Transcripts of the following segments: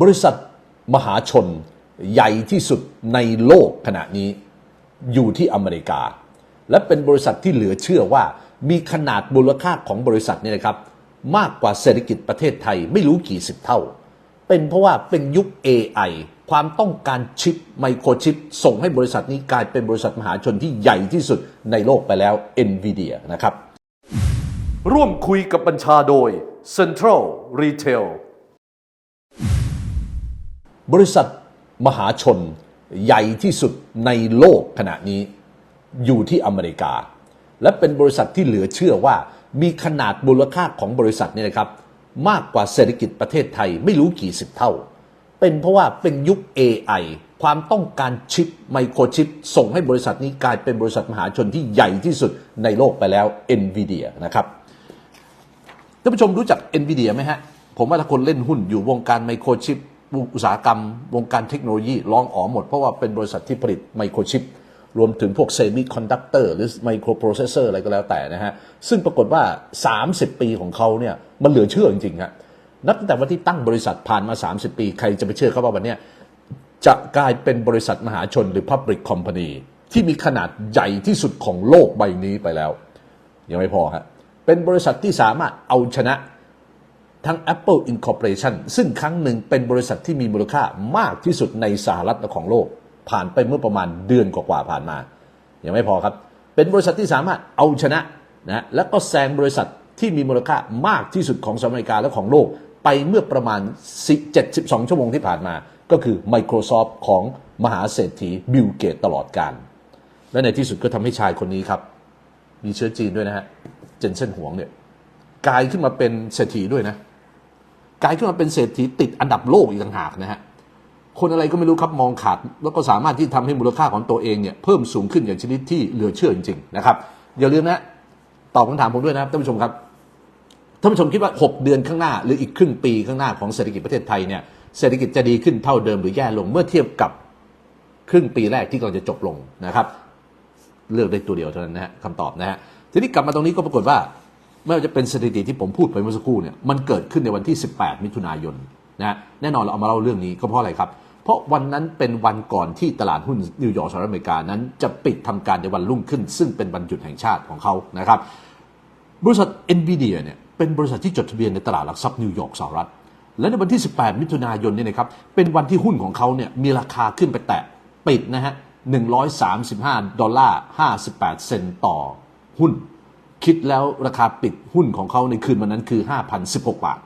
บริษัทมหาชนใหญ่ที่สุดในโลกขณะนี้อยู่ที่อเมริกา และเป็นบริษัทที่เหลือเชื่อว่ามีขนาดมูลค่าของบริษัทนี่นะครับ มากกว่าเศรษฐกิจประเทศไทยไม่รู้กี่สิบเท่า เป็นเพราะว่าเป็นยุค AI ความต้องการชิปไมโครชิป ส่งให้บริษัทนี้กลายเป็นบริษัทมหาชนที่ใหญ่ที่สุดในโลกไปแล้ว NVIDIA นะครับ ร่วมคุยกับบัญชาโดย Central Retail บริษัทมหาชนใหญ่ที่สุดในโลกขณะนี้อยู่ที่อเมริกา และเป็นบริษัทที่เหลือเชื่อว่ามีขนาดมูลค่าของบริษัทนี่นะครับ มากกว่าเศรษฐกิจประเทศไทยไม่รู้กี่สิบเท่า เป็นเพราะว่าเป็นยุค AI ความต้องการชิปไมโครชิป ส่งให้บริษัทนี้กลายเป็นบริษัทมหาชนที่ใหญ่ที่สุดในโลกไปแล้ว NVIDIA นะครับท่านผู้ชมรู้จัก NVIDIA ไหมฮะผมว่าถ้าคนเล่นหุ้นอยู่วงการไมโครชิป อุตสาหกรรม วงการเทคโนโลยีร้องอ๋อหมด เพราะว่าเป็นบริษัทที่ผลิตไมโครชิป รวมถึงพวกเซมิคอนดักเตอร์หรือไมโครโปรเซสเซอร์อะไรก็แล้วแต่นะฮะ ซึ่งปรากฏว่า 30 ปีของเขาเนี่ยมันเหลือเชื่อจริงๆฮะนับตั้งแต่วันที่ตั้งบริษัทผ่านมา 30 ปี ใครจะไปเชื่อเขาว่าวันนี้จะกลายเป็นบริษัทมหาชนหรือ Public Company ที่มีขนาดใหญ่ที่สุดของโลกใบนี้ไปแล้ว ยังไม่พอฮะเป็นบริษัทที่สามารถเอาชนะ ทั้ง Apple Incorporation ซึ่งครั้งหนึ่งเป็นบริษัทที่มีมูลค่ามากที่สุดในสหรัฐของโลก ผ่านไปเมื่อประมาณเดือนกว่าๆผ่านมา ยังไม่พอครับ เป็นบริษัทที่สามารถเอาชนะนะแล้วก็แซงบริษัทที่มีมูลค่ามากที่สุดของสหรัฐอเมริกาและของโลก ไปเมื่อประมาณ72ชั่วโมงที่ผ่านมา ก็คือ Microsoft ของมหาเศรษฐีบิลเกตตลอดการ และในที่สุดก็ทำให้ชายคนนี้ครับ มีเชื้อจีนด้วยนะฮะเจนเซนหวงเนี่ยกลายขึ้นมาเป็นเศรษฐีด้วยนะ กลายขึ้นมาเป็นเศรษฐีติดอันดับโลกอีกต่างหากนะฮะคนอะไรก็ไม่รู้ครับมองขาด แล้วก็สามารถที่ทำให้มูลค่าของตัวเองเนี่ยเพิ่มสูงขึ้นอย่างชนิดที่เหลือเชื่อจริงๆนะครับอย่าลืมนะตอบคำถามผมด้วยนะครับท่านผู้ชมครับท่านผู้ชมคิดว่า 6 เดือนข้างหน้า หรืออีกครึ่งปีข้างหน้าของเศรษฐกิจประเทศไทยเนี่ยเศรษฐกิจจะดีขึ้นเท่าเดิมหรือแย่ลงเมื่อเทียบกับครึ่งปีแรกที่กำลังจะจบลงนะครับ เลือกได้ตัวเดียวเท่านั้นนะฮะคำตอบนะฮะทีนี้กลับมาตรงนี้ก็ปรากฏว่า ไม่ว่าจะเป็นสถิติที่ผมพูดไปเมื่อสักครู่เนี่ยมันเกิดขึ้นในวันที่ 18 มิถุนายนนะฮะแน่นอนเราเอามาเล่าเรื่องนี้ก็เพราะอะไรครับ เพราะวันนั้นเป็นวันก่อนที่ตลาดหุ้นนิวยอร์กสหรัฐอเมริกานั้น จะปิดทำการในวันรุ่งขึ้น ซึ่งเป็นวันหยุดแห่งชาติของเขานะครับบริษัท NVIDIA เนี่ยเป็นบริษัทที่จดทะเบียนในตลาดหลักทรัพย์นิวยอร์กสหรัฐและในวันที่ 18 มิถุนายนเนี่ยนะครับเป็นวันที่หุ้นของเขาเนี่ยมีราคาขึ้นไปแตะปิดนะฮะ135 ดอลลาร์ 58 เซนต์ต่อหุ้น คิดแล้วราคาปิดหุ้นของเขาในคืนวันนั้นคือ 5,016 บาท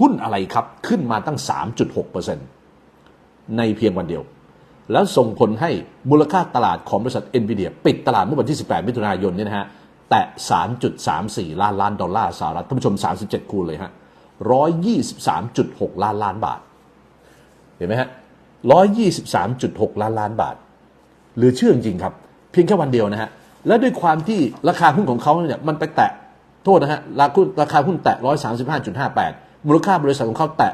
หุ้นอะไรครับขึ้นมาตั้ง 3.6%ในเพียงวันเดียว แล้วส่งผลให้มูลค่าตลาดของบริษัท NVIDIA ปิดตลาดเมื่อวันที่ 18 มิถุนายนเนี่ยนะฮะแตะ 3.34 ล้านล้านดอลลาร์สหรัฐท่านผู้ชม 37 คูณเลยฮะ 123.6 ล้านล้านบาท เห็นไหมฮะ 123.6 ล้านล้านบาทหลือเชื่อจริงครับ เพียงแค่วันเดียวนะฮะ และด้วยความที่ราคาหุ้นของเขาเนี่ยมันไปแตะโทษนะฮะราคาหุ้นราคาหุ้นแตะ135.58มูลค่าบริษัทของเขาแตะ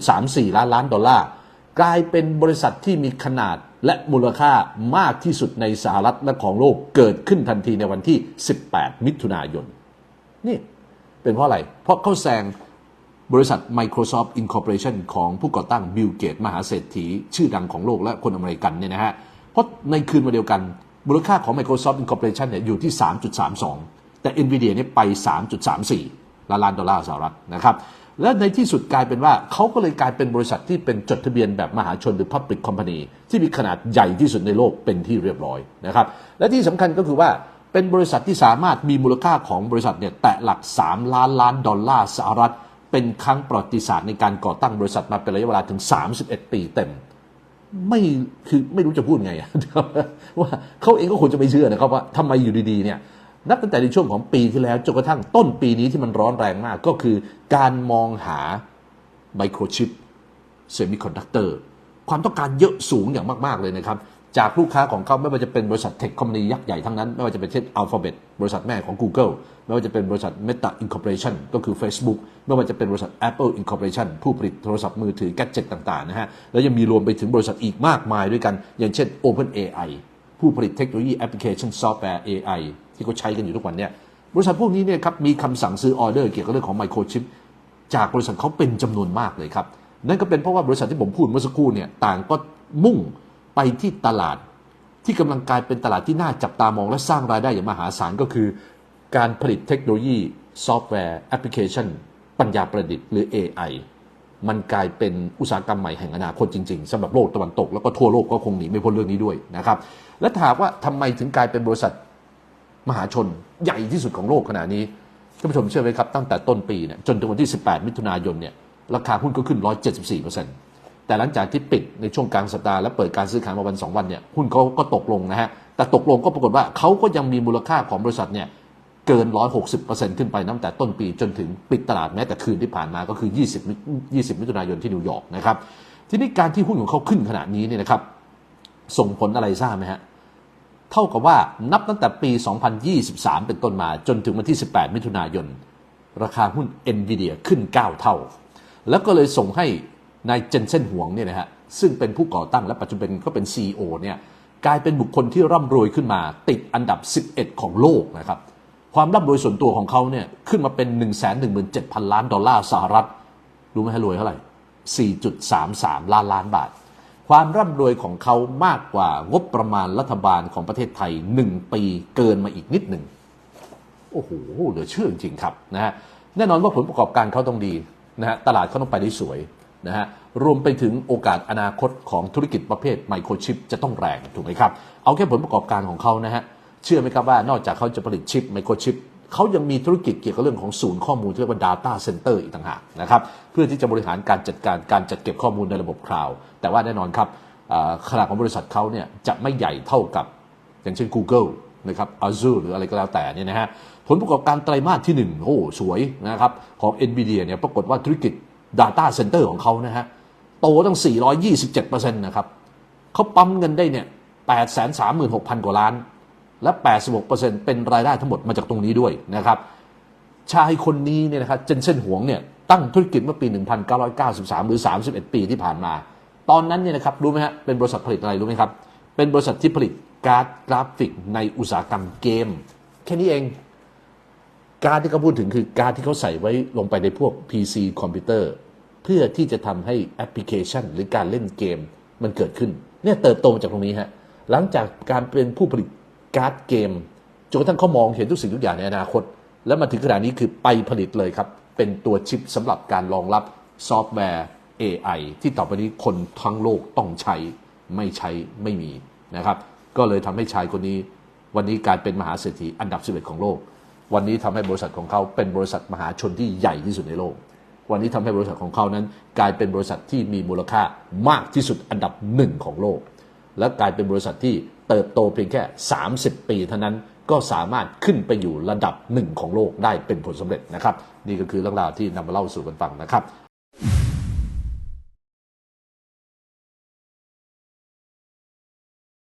3.34ล้านล้านดอลลาร์กลายเป็นบริษัทที่มีขนาดและมูลค่ามากที่สุดในสหรัฐและของโลกเกิดขึ้นทันทีในวันที่ 18 มิถุนายน นี่เป็นเพราะอะไร เพราะเขาแซงบริษัท Microsoft Incorporation ของผู้ก่อตั้งบิลเกตมหาเศรษฐีชื่อดังของโลกและคนอเมริกันเนี่ยนะฮะ เพราะในคืนวันเดียวกัน มูลค่าของ Microsoft Incorporation เนี่ยอยู่ที่ 3.32 แต่ Nvidia เนี่ยไป 3.34 ล้านล้านดอลลาร์สหรัฐนะครับ และในที่สุดกลายเป็นว่าเขาก็เลยกลายเป็นบริษัทที่เป็นจดทะเบียนแบบมหาชนหรือ Public Company ที่มีขนาดใหญ่ที่สุดในโลกเป็นที่เรียบร้อยนะครับ และที่สำคัญก็คือว่าเป็นบริษัทที่สามารถมีมูลค่าของบริษัทเนี่ยแตะหลัก 3 ล้านล้านดอลลาร์สหรัฐ เป็นครั้งประวัติศาสตร์ในการก่อตั้งบริษัทมาเป็นระยะเวลาถึง 31 ปีเต็ม ไม่คือไม่รู้จะพูดไงอะว่าเขาเองก็ควรจะไม่เชื่อนะครับว่าทำไมอยู่ดีๆเนี่ยนับตั้งแต่ในช่วงของปีที่แล้วจนกระทั่งต้นปีนี้ที่มันร้อนแรงมากก็คือการมองหาไมโครชิปเซมิคอนดักเตอร์ความต้องการเยอะสูงอย่างมาก ๆ เลยนะครับ จากลูกค้าของเขาไม่ว่าจะเป็นบริษัทเทคคอมพานียักษ์ใหญ่ทั้งนั้น ไม่ว่าจะเป็นเช่น Alphabet บริษัทแม่ของ Google ไม่ว่าจะเป็นบริษัท Meta Incorporation ก็คือ Facebook ไม่ว่าจะเป็นบริษัท Apple Incorporation ผู้ผลิตโทรศัพท์มือถือแกดเจ็ตต่างๆนะฮะแล้วยังมีรวมไปถึงบริษัทอีกมากมายด้วยกัน อย่างเช่น OpenAI ผู้ผลิตเทคโนโลยีแอปพลิเคชันซอฟต์แวร์ AI ที่เขาใช้กันอยู่ทุกวันเนี่ยบริษัทพวกนี้เนี่ยครับมีคำสั่งซื้อออเดอร์เกี่ยวกับเรื่องของไมโครชิปจากบริษัทเขาเป็นจำนวนมากเลยครับนั่นก็เป็นเพราะว่าบริษัทที่ผมพูดเมื่อสักครู่เนี่ยต่างก็มุ่ง ไปที่ตลาดที่กำลังกลายเป็นตลาดที่น่าจับตามองและสร้างรายได้อย่างมหาศาลก็คือ การผลิตเทคโนโลยีซอฟต์แวร์แอปพลิเคชัน ปัญญาประดิษฐ์หรือ AI มันกลายเป็นอุตสาหกรรมใหม่แห่งอนาคตจริงๆสำหรับโลกตะวันตก แล้วก็ทั่วโลกก็คงหนีไม่พ้นเรื่องนี้ด้วยนะครับ และถามว่าทำไมถึงกลายเป็นบริษัทมหาชนใหญ่ที่สุดของโลกขณะนี้ท่านผู้ชมเชื่อไหมครับตั้งแต่ต้นปีเนี่ยจนถึงวันที่ 18 มิถุนายนเนี่ยราคาหุ้นก็ขึ้น 174% แต่หลังจากที่ปิดในช่วงกลางสัปดาห์และเปิดการซื้อขายมาวัน2วันเนี่ยหุ้นเขาก็ตกลงนะฮะแต่ตกลงก็ปรากฏว่าเขาก็ยังมีมูลค่าของบริษัทเนี่ยเกิน 160%ขึ้นไปตั้งแต่ต้นปีจนถึงปิดตลาดแม้แต่คืนที่ผ่านมาก็คือ 20มิ20 มิถุนายนที่นิวยอร์กนะครับทีนี้การที่หุ้นของเขาขึ้นขนาดนี้เนี่ยนะครับส่งผลอะไรทราบไหมฮะเท่ากับว่านับตั้งแต่ปี 2023 เป็นต้นมาจนถึงวันที่ 18 มิถุนายน ราคาหุ้น NVIDIA ขึ้น 9 เท่า แล้วก็เลยส่งให้ นายเจนเซนหวงเนี่ยนะฮะซึ่งเป็นผู้ก่อตั้งและปัจจุบันก็เป็น CEO เนี่ยกลายเป็นบุคคลที่ร่ำรวยขึ้นมา ติดอันดับ 11 ของโลกนะครับความร่ำรวยส่วนตัวของเขาเนี่ยขึ้นมาเป็น 117,000 ล้านดอลลาร์สหรัฐ รู้ไหมฮะรวยเท่าไหร่ 4.33 ล้านล้านบาท ความร่ำรวยของเขามากกว่างบประมาณรัฐบาลของประเทศไทย 1 ปีเกินมาอีกนิดหนึ่งโอ้โหเหลือเชื่อจริงๆครับนะฮะแน่นอนว่าผลประกอบการเขาต้องดีนะฮะตลาดเขาต้องไปได้สวย นะฮะรวมไปถึงโอกาสอนาคตของธุรกิจประเภทไมโครชิปจะต้องแรงถูกไหมครับ เอาแค่ผลประกอบการของเขานะฮะเชื่อไหมครับว่านอกจากเขาจะผลิตชิปไมโครชิปเขายังมีธุรกิจเกี่ยวกับเรื่องของศูนย์ข้อมูลที่เรียกว่า Data Center อีกต่างหากนะครับเพื่อที่จะบริหารการจัดการการจัดเก็บข้อมูลในระบบคลาวด์แต่ว่าแน่นอนครับขนาดของบริษัทเขาเนี่ยจะไม่ใหญ่เท่ากับอย่างเช่น Google นะครับ Azure หรืออะไรก็แล้วแต่เนี่ยนะฮะผลประกอบการไตรมาสที่ 1 โอ้ สวยนะครับ ของ NVIDIA เนี่ยปรากฏว่าธุรกิจ Data Center ของเขานะฮะ โตตั้ง 427%นะครับเขาปั๊มเงินได้เนี่ย 836,000 กว่าล้าน และ 86%เป็นรายได้ทั้งหมดมาจากตรงนี้ด้วยนะครับ ชายคนนี้เนี่ยนะครับเจนเซนหวงเนี่ยตั้งธุรกิจเมื่อปี 1993 หรือ 31 ปีที่ผ่านมา ตอนนั้นเนี่ยนะครับรู้ไหมฮะเป็นบริษัทผลิตอะไรรู้ไหมครับ เป็นบริษัทที่ผลิตการ์ดกราฟิกในอุตสาหกรรมเกม แค่นี้เอง การที่เขาพูดถึงคือการที่เขาใส่ไว้ลงไปในพวก PC คอมพิวเตอร์ เพื่อที่จะทำให้แอปพลิเคชัน หรือการเล่นเกมมันเกิดขึ้น เนี่ยเติบโตมาจากตรงนี้ฮะหลังจากการเป็นผู้ผลิตการ์ดเกมจนกระทั่งเขามองเห็นทุกสิ่งทุกอย่างในอนาคต แล้วมาถึงขนาดนี้คือไปผลิตเลยครับ เป็นตัวชิปสำหรับการรองรับซอฟต์แวร์ AI ที่ต่อไปนี้คนทั้งโลกต้องใช้ไม่ใช้ไม่มีนะครับ ก็เลยทำให้ชายคนนี้วันนี้กลายเป็นมหาเศรษฐีอันดับ 11 ของโลก วันนี้ทำให้บริษัทของเขาเป็นบริษัทมหาชนที่ใหญ่ที่สุดในโลก วันนี้ทำให้บริษัทของเขานั้น กลายเป็นบริษัทที่มีมูลค่ามากที่สุดอันดับหนึ่งของโลก และกลายเป็นบริษัทที่เติบโตเพียงแค่ 30 ปีเท่านั้นก็สามารถขึ้นไปอยู่ระดับหนึ่งของโลกได้เป็นผลสำเร็จนะครับ นี่ก็คือเรื่องราวที่นำมาเล่าสู่กันฟังนะครับ